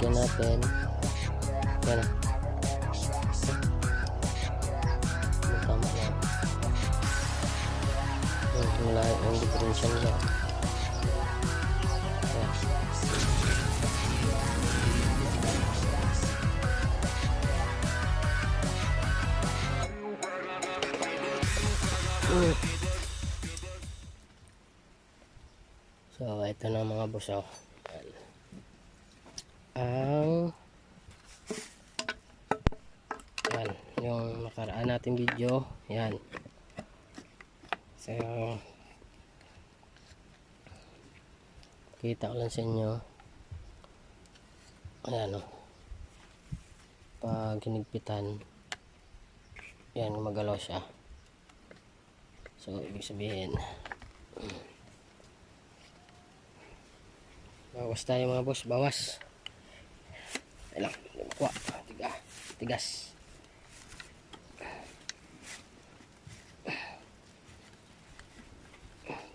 lalagyan natin. Yan na. Tama na. Yung wala yung. Yan. Mm. So, ito na mga boss, oh. Ang yan, yung nakaraan nating video, yan. So, kita ko lang sa inyo. Ayan, oh. Pag hinigpitan, yan, magalaw siya. So, ibig sabihin, Bawas tayo mga boss, bawas. Ay lang, kuha. Tiga, tigas.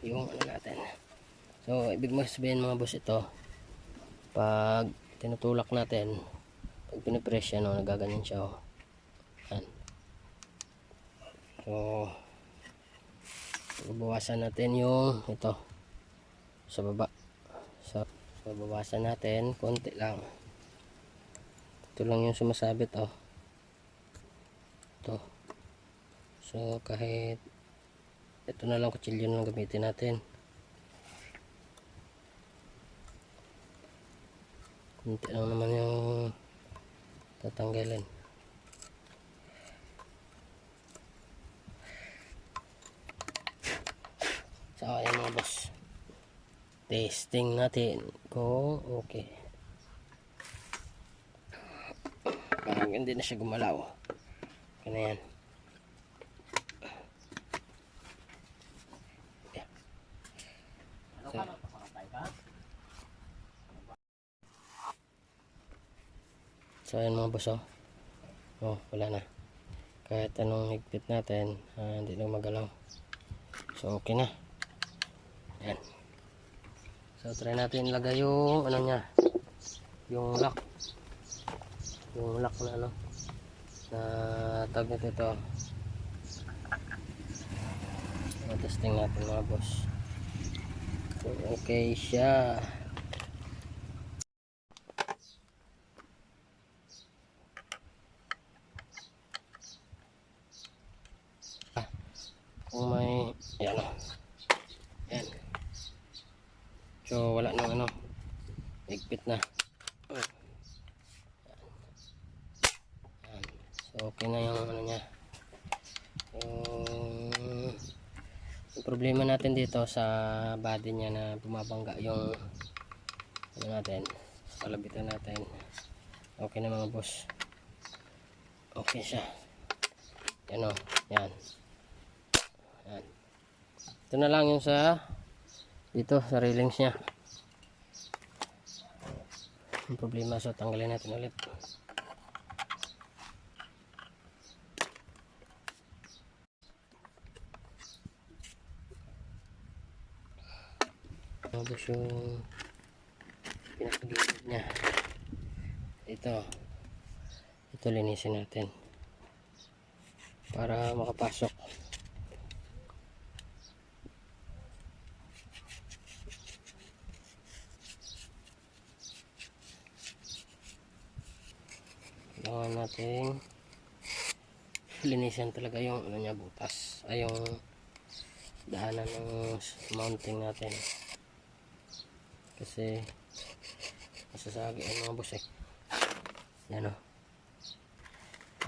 Yung ano natin. So, ibig mo sabihin mga boss ito, pag tinutulak natin, pag pinipress yan, no, nagaganyan siya. Oh. Yan. So, babawasan natin yung ito sa baba. So, babawasan natin konti lang ito lang yung sumasabit oh. Ito. So kahit ito na lang kutsilyo lang gamitin natin. Konti lang naman yung tatanggalin. So ayan mga boss. Testing natin kung okay parang hindi na siya gumalaw na yan. So, so ayan mga boss oh. oh wala na kahit anong higpit natin ah, hindi na magalaw so okay na yan So try natin ilagay yung ano niya. Yung lock. Yung lock na ano. Na tag nito ito. Testing natin mga boss. So okay siya. Ah, Kung may yan o. Yan. So wala nang ano. Higpit na. Yan. Yan. So okay na yung ano niya. Yung, yung problema natin dito sa body niya na bumabangga yung ano natin. Kalabitan natin. Okay na mga boss. Okay siya. Yan o. Yan. Yan. Ito na lang yung sa dito sa railings niya yung problema so tanggalin natin ulit tapos yung pinakagilid niya. Ito. Ito linisin natin. Para makapasok. Kailangan natin linisan talaga yung ano niya butas. Ay yung daanan ng mounting natin kasi masasagi ang mga boss eh yan o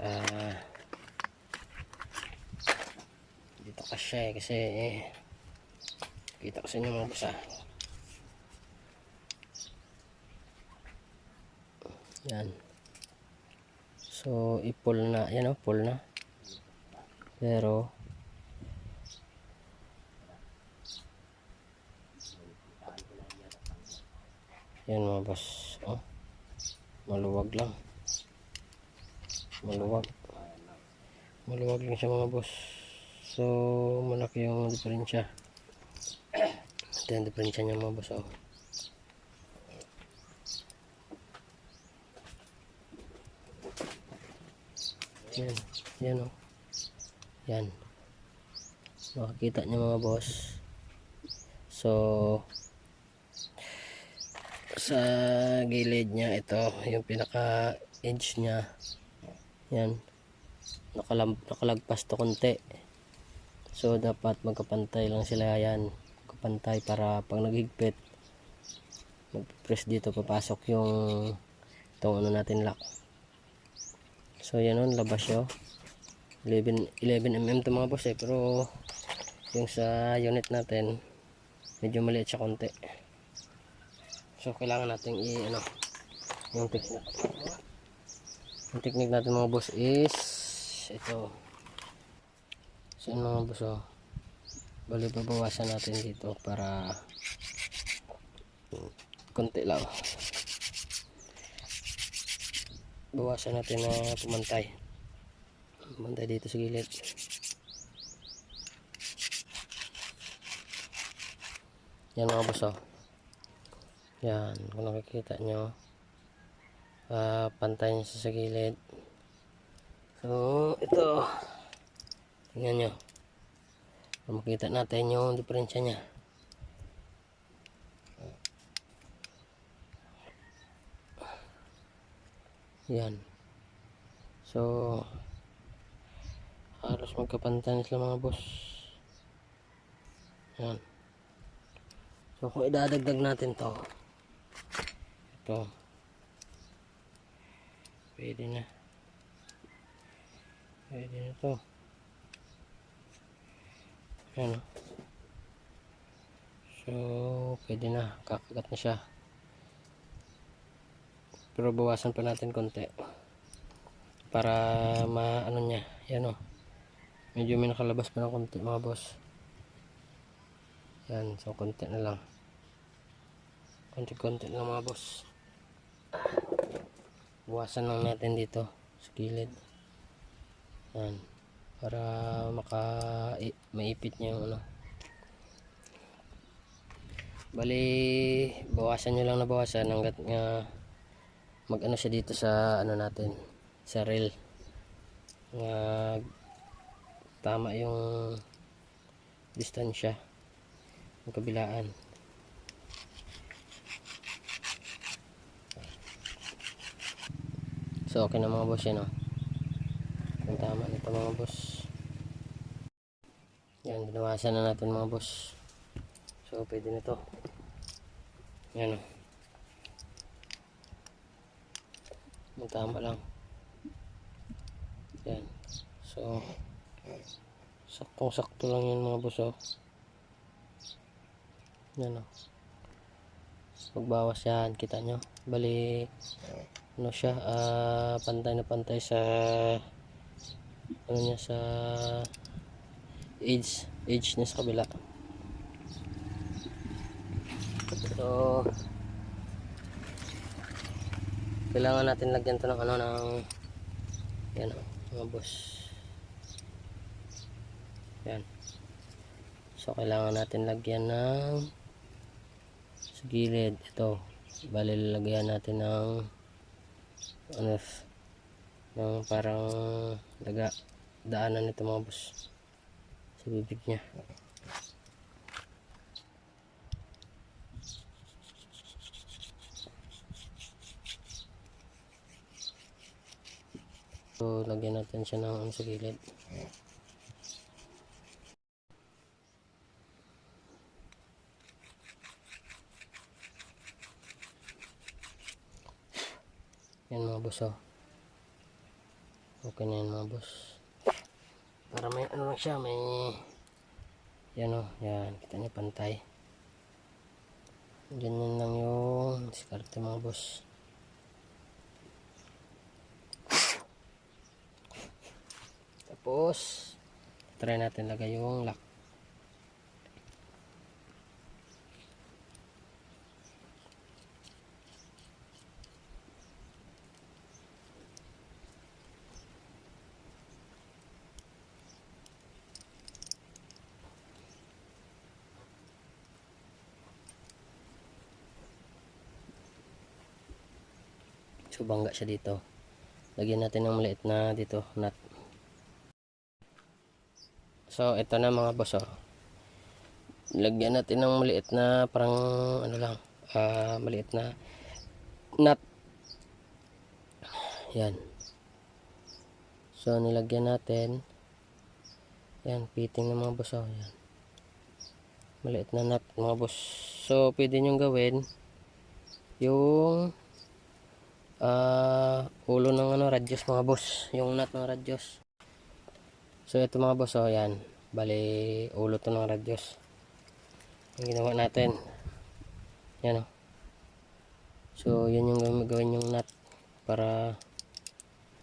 ah dito kasya eh kasi eh, kita ko sa inyo mga boss ah yan So, i-pull na. Yan o, pull na. Pero, yan mga boss. Oh, maluwag lang. Maluwag. Maluwag lang siya mga boss. So malaki yung diferensya. Ito yung diferensya niya mga boss oh. yan. Yan oh. yan. Makakita niyo mga boss. So sa gilid niya ito, yung pinaka edge niya. Yan. Nakalam, nakalagpas to konti. So, dapat magkapantay lang sila yan. Magkapantay para pag naghigpit, mag-press dito papasok yung itong ano natin lock. So, yan o, labas yun. 11, 11 mm to mga boss eh, pero yung sa unit natin, medyo maliit siya konti. So, kailangan natin i, ano, yung technique. Yung technique natin mga boss is, ito. So, yun mga boss, oh. Bali, babawasan natin dito para konti lang. Bawasan natin na pumantay. Pumantay dito sa gilid. Yan mga boss, oh. Yan, kung nakikita nyo, ah, pantay niya sa gilid. So, ito, tingnan nyo. Makita natin yung diferensya niya. Yan. So, halos magkapantay na sila mga boss. Yan. So, kung idadagdag natin to, ito, pwede na. Pwede na to. Yan o. So, pwede na. Kakagat na siya. Pero bawasan pa natin konti. Para maano niya. Yan o. Medyo may nakalabas pa ng konti mga boss. Yan. So, konti na lang. Konti-konti lang mga boss. Bawasan lang natin dito. Sa gilid. Yan. Para maka i, maipit niya yung ano. Bali, bawasan nyo lang na bawasan hanggat nga mag ano siya dito sa ano natin sa rail nga tama yung distansya yung kabilaan so okay na mga boss yan o yung tama nito mga boss. Yan binawasan na natin mga boss. So pwede na to. Yan o yung tama lang. Yan. So saktong sakto lang yun mga boss oh. yan o pagbawas yan kita nyo. Bali ano siya ah, pantay na pantay sa ano niya sa edge edge niya sa kabila. So kailangan natin lagyan to ng ano ng yan mga boss. Yan. So kailangan natin lagyan ng sa gilid. Ito bali lalagyan natin ng ano ng parang daga daanan nito mga boss sa bibig niya So, lagyan natin siya ng sa gilid. Yan mga boss oh. Okay na yan mga boss. Para may ano lang siya, may yan oh, yan. Kita niyo pantay. Ganyan lang yung diskarte mga boss. Tapos, try natin lagay yung lock. So, bangga siya dito. lagyan natin ng maliit na dito nut so ito na mga boss oh. lagyan natin ng maliit na parang ano lang ah maliit na nut yan so nilagyan natin yan fitting ng mga boss oh. yan maliit na nut mga boss so pwede nyo gawin yung ah ulo ng ano radius mga boss. Yung nut ng radius so ito mga boss oh yan. Bali ulo to ng radius yung ginawa natin. Yan oh. So yun yung gawin, gawin yung nut para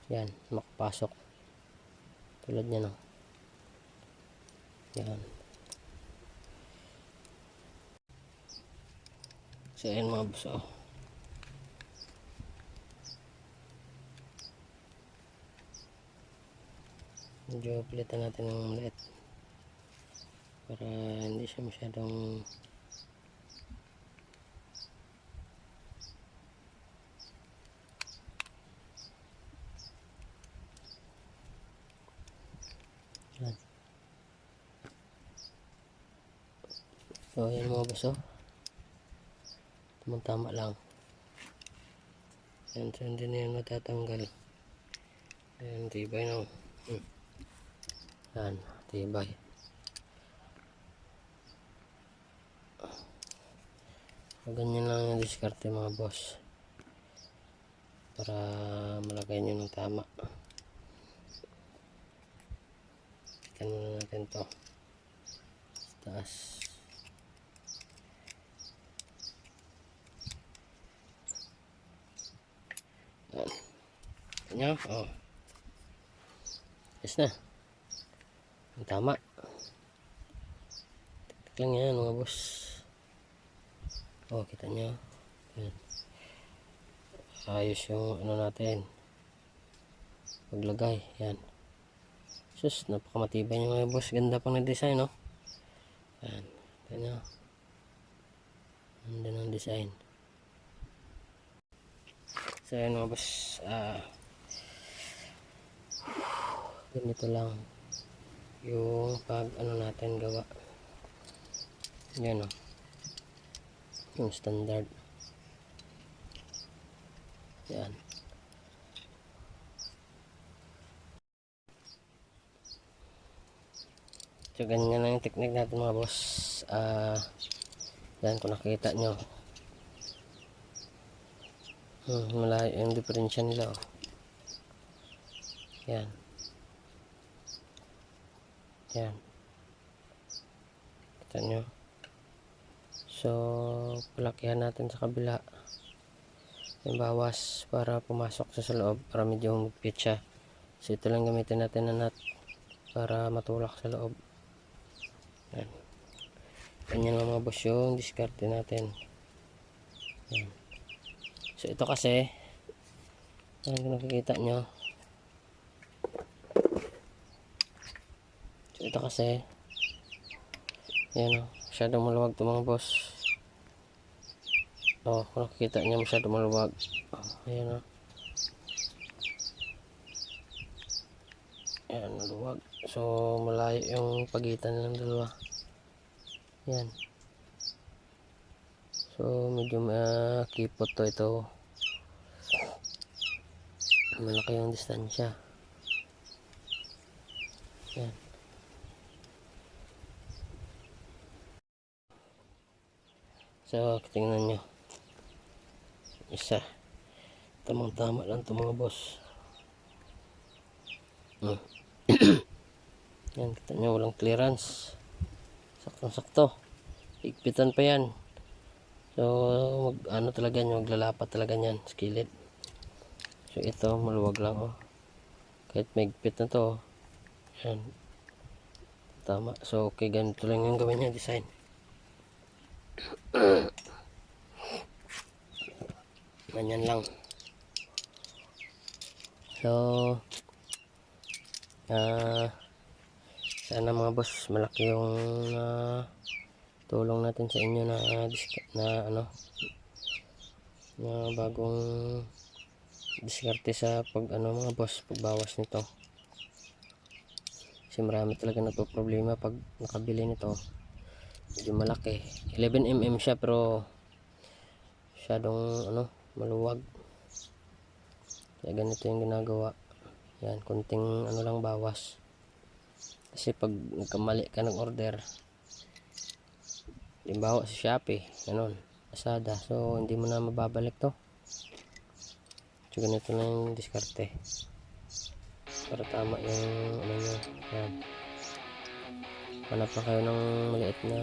yan makapasok. Tulad niya no yan. So yan mga boss oh medyo pilitan natin ng maliit. Para hindi siya masyadong yan. So yan mga baso tamang tama lang. Yan so hindi na yan matatanggal. Yan tibay na hmm. Yan, tibay. Ganyan lang yung diskarte mga boss. Para malagay nyo ng tama. Ikan muna natin to. Sa taas. Yan. Ganyan, oh. Yes na. Tama. Tik lang yan mga boss. Oh, kita nyo. Yan. Ayos yung ano natin. Paglagay. Yan. Sus, napakamatibay yung mga boss. Ganda pang na-design, no? Yan. Kita nyo. Ganda ng design. So, yan mga boss. Ah, ganito lang yung pag ano natin gawa. Yan o yung standard. Yan. So ganyan lang yung technique natin mga boss. Ah yan kung nakita nyo. Hmm, malayo yung diferensya nila oh. yan yan. Kita nyo. So, palakihan natin sa kabila. Yung bawas para pumasok sa loob para medyo humigpit siya. So, ito lang gamitin natin na nut para matulak sa loob. Yan. Ganyan lang mga boss yung diskarte natin. Yan. So, ito kasi, yan kung nakikita nyo, ito kasi, yan o, masyadong maluwag ito mga boss. O, kung nakikita niya masyadong maluwag. Oh, ayan o. Ayan, maluwag. So, malayo yung pagitan ng dalawa. Yan. So, medyo makipot to ito. Malaki yung distansya. Yan. So, tingnan nyo. Isa. Tamang tama lang ito mga boss. Hmm. yan, kita nyo, walang clearance. Saktong sakto. Higpitan pa yan. So, mag, ano talaga nyo, maglalapat talaga yan, skillet. So, ito, maluwag lang, oh. Kahit may higpit na to, oh. Yan. Tama. So, okay, ganito lang yung gawin niya, design. Ganyan lang. So ah sana mga boss malaki yung ah, tulong natin sa inyo na, na ano na bagong diskarte sa pag ano mga boss pagbawas nito. Kasi marami talaga nagpo-problema pag nakabili nito medyo malaki. 11mm siya pero masyadong ano maluwag. Kaya ganito yung ginagawa. Yan konting ano lang bawas. Kasi pag nagkamali ka ng order limbawa sa Shopee ganun Lazada. So hindi mo na mababalik to. So ganito na yung diskarte. Para tama yung ano nyo yan hanap na kayo ng maliit na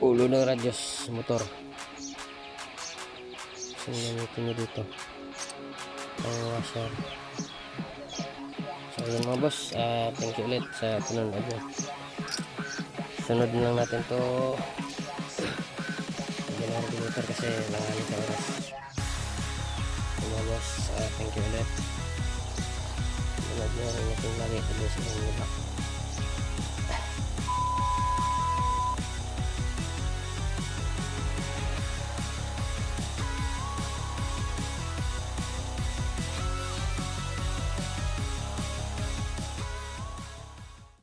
ulo ng radios motor. So gamitin nyo dito? Ang washer. So yun mga boss. Ah, thank you ulit sa panonood nyo sunod lang natin to. Hindi na regulator kasi langanin sa oras mga boss. Ah, thank you ulit. Sunod na rin natin lagi tuloy sa mga